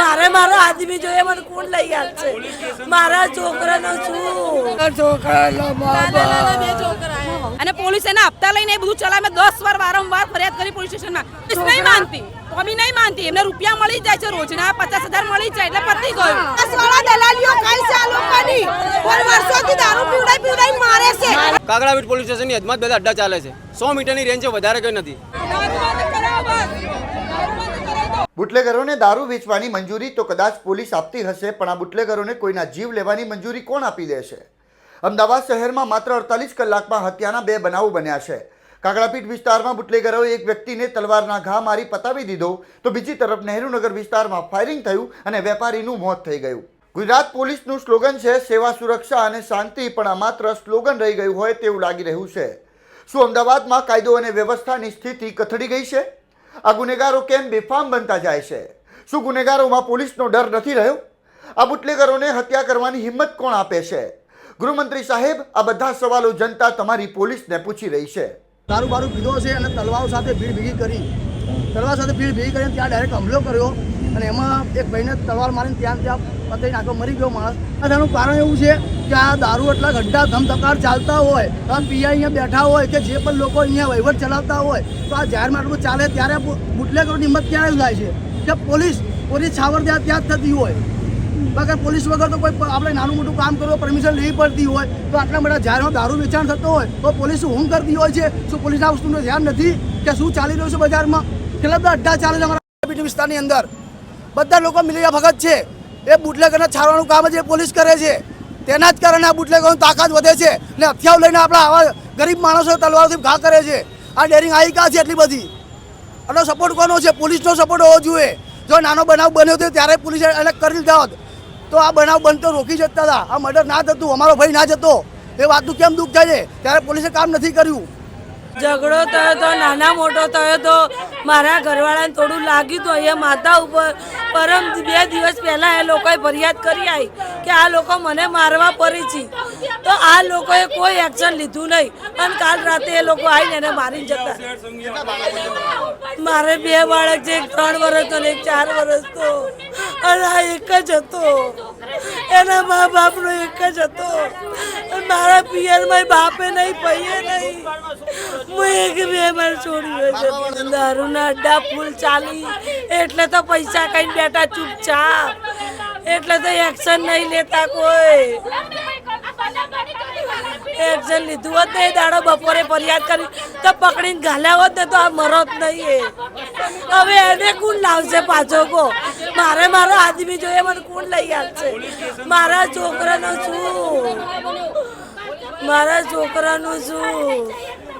મારે મારો આદમી જોઈએ મને કોણ લઈ આવશે મારા છોકરાનો શું અને પોલીસ એને હપ્તા લઈને એ બધું ચલાવે. દસ વાર વારંવાર ફરિયાદ કરી પોલીસ સ્ટેશનમાં. પોલીસ નહીં માનતી. કોમી નહીં માનતી. એમને રૂપિયા મળી જાય છે રોજના પચાસ હજાર મળી જાય એટલે પતી ગયું. વાળા દલાલીઓ ખાય છે આ લોકોની. કોઈ વર્ષોથી દારૂ પીવડાઈ પીવડાઈ મારે છે. પોલીસ સ્ટેશનની હદમાં બધા અડ્ડા ચાલે છે. સો મીટરની રેન્જ વધારે કઈ નથી. બુટલેગરોને દારૂ વેચવાની મંજૂરી તો કદાચ પોલીસ આપતી હશે, પણ આ બુટલેગરોને કોઈના જીવ લેવાની મંજૂરી કોણ આપી દેશે? અમદાવાદ શહેરમાં માત્ર અડતાલીસ કલાકમાં હત્યાના બે બનાવો બન્યા છે. કાકડાપીઠ વિસ્તારમાં બુટલેગરોએ એક વ્યક્તિને તલવારના ઘા મારી પતાવી દીધો, તો બીજી તરફ નહેરુનગર વિસ્તારમાં ફાયરિંગ થયું અને વેપારીનું મોત થઈ ગયું. ગુજરાત પોલીસનું સ્લોગન છે, સેવા, સુરક્ષા અને શાંતિ પણ આ માત્ર સ્લોગન રહી ગયું હોય તેવું લાગી રહ્યું છે. શું અમદાવાદમાં કાયદો અને વ્યવસ્થાની સ્થિતિ કથળી ગઈ છે? આ ગુનેગારો કેમ બેફામ બનતા જાય છે? શું ગુનેગારોમાં પોલીસનો ડર નથી રહ્યો? આ બુટલેગરોને હત્યા કરવાની હિંમત કોણ આપે છે? ગૃહમંત્રી સાહેબ, આ બધા સવાલો જનતા તમારી પોલીસને પૂછી રહી છે. દારૂ બારૂ પીધો છે અને તલવારો સાથે ભીડ ભેગી કરી. તલવાર સાથે ભીડ ભેગી કરીને ત્યાં ડાયરેક્ટ હુમલો કર્યો. અને એમાં એક ભાઈને તલવાર મારીને ત્યાં ત્યાં પતરી નાખ્યો મરી ગયો માણસ. અને તેનું કારણ એવું છે કે આ દારૂ એટલા ઘંટા ધમધકાર ચાલતા હોય. આ પીઆઈ અહીંયા બેઠા હોય કે જે પણ લોકો અહીંયા વહીવટ ચલાવતા હોય, તો આ જાહેરમાં આટલું ચાલે ત્યારે બુટલેગરોની હિંમત ક્યારે થાય છે? કે પોલીસ પોલીસ છાવર ત્યાં ત્યાં જ થતી હોય. બાકી પોલીસ વગર તો કોઈ આપણે નાનું મોટું કામ કરવું પરમિશન લેવી પડતી હોય, તો આટલા બધા જાહેરમાં દારૂ વેચાણ થતો હોય, તો પોલીસ શું કરતી હોય છે? શું પોલીસ આ વસ્તુનું ધ્યાન નથી? કે શું ચાલી રહ્યું છે બજારમાં? કેટલા બધા અડ્ડા ચાલે છે અમારા વિસ્તારની અંદર? બધા લોકો મિલિયા ભગત છે. એ બુટલેગરને છાડવાનું કામ જ એ પોલીસ કરે છે. તેના જ કારણે આ બુટલેગરોની તાકાત વધે છે ને હથિયાર લઈને આપણા આવા ગરીબ માણસો તલવારથી ઘા કરે છે. આ ડેરિંગ આવી કા છે એટલી બધી? આનો સપોર્ટ કોનો છે? પોલીસનો સપોર્ટ હોવો જોઈએ. જો નાનો બનાવ બન્યો હતો ત્યારે પોલીસે એને કરી લીધા હોત. તો આ બનાવ બનતો રોકી જતા હતા. આ મર્ડર ના થતું, અમારો ભાઈ ના જતો. એ વાતનું કેમ દુઃખ થાય છે? ત્યારે પોલીસે કામ નથી કર્યું. ઝઘડો થયો તો, નાના મોટો થયો તો, મારા ઘરવાળાને થોડું લાગ્યું તો અહીંયા માતા ઉપર. પરમ બે દિવસ પહેલાં એ લોકોએ ફરિયાદ કરી આવી કે આ લોકો મને મારવા પડી છે. તો આ લોકોએ કોઈ એક્શન લીધું નહીં. અને કાલ રાતે એ લોકો આવીને એને મારી જતા. મારે બે બાળક છે, એક ત્રણ વર્ષનો અને એક ચાર વર્ષનો અને આ એક જ હતો. એના મા બાપનો એક જ હતો. મારા પિયરમાં બાપે નહીં, પૈયે નહીં. હું એક બે માં છોડી હોય છે. દારૂના અડ્ડા ફૂલ ચાલી. એટલે તો પૈસા કઈ બેટા ચૂપચાપ. એટલે તો એક્શન નહીં લેતા કોઈ. એક્શન લીધું હોત ને એ દાડો બપોરે ફરિયાદ કરી તો પકડીને ગાલ્યા હોત ને તો આ મરત નહીં એ. હવે એને કોણ લાવશે પાછો કો? મારે મારો આદમી જોઈએ, મને કોણ લઈ આવશે મારા છોકરાનો શું? મારા છોકરાનું શું?